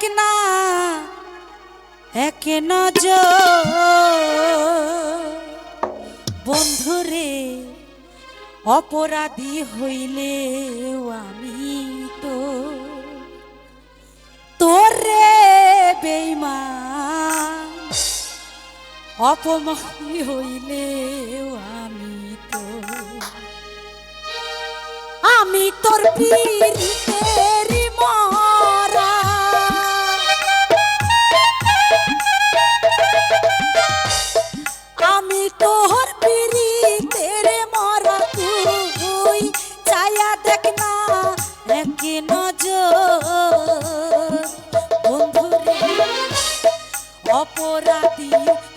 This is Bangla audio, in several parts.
দেখ না, এক নজর। বন্ধুরে, অপরাধী হইলে আমি তো তোর রে বেইমান অপমান হইলে আমি তো, আমি তোর পীরিতের অপরাধী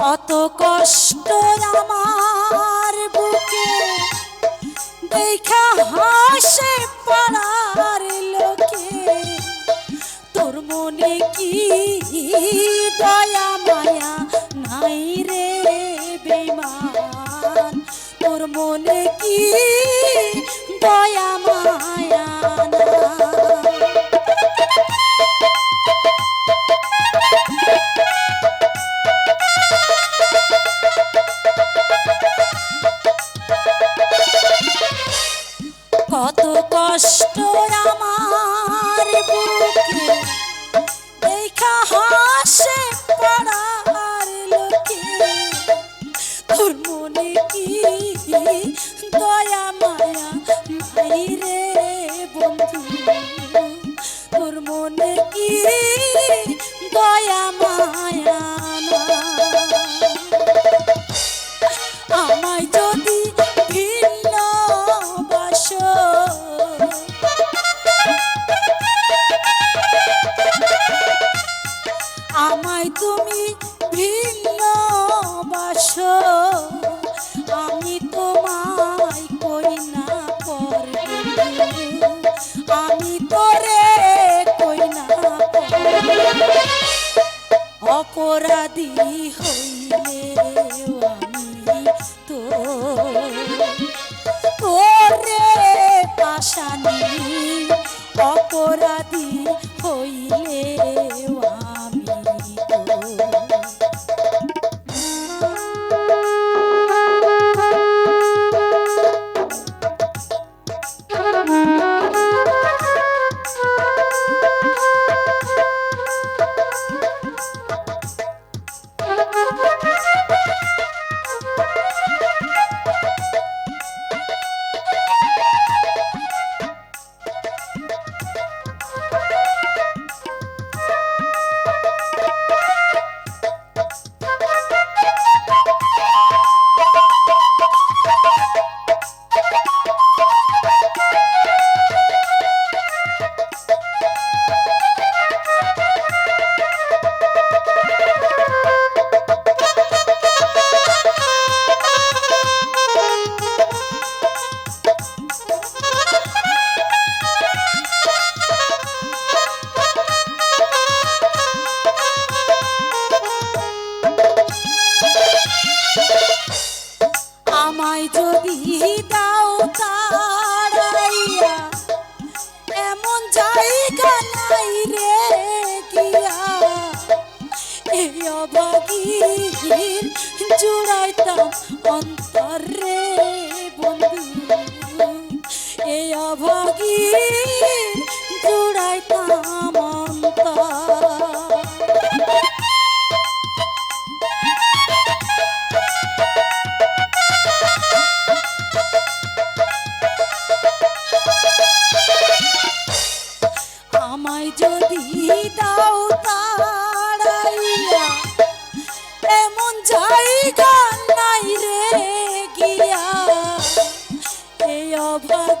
কত কষ্ট আমার বুকে। দেখা হাসে পাড়ার লোকে। তোর মনে কি দয়া মায়া নাই রে বেমান তোর মনে কি দয়া মায়া নাই? রে বন্ধু। তোর কি দয়া মায়া আমায় ভিন্ন বাসো। আমায় তুমি অপরাধী হইলে আমি তো ওরে পাশানি অপরাধী হইলে আমি অন্তর বন্ধু এই অভাগীর জুড়াইতাম অন্তর।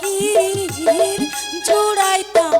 অভাগীর জুড়াইতাম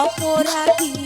অপরাধী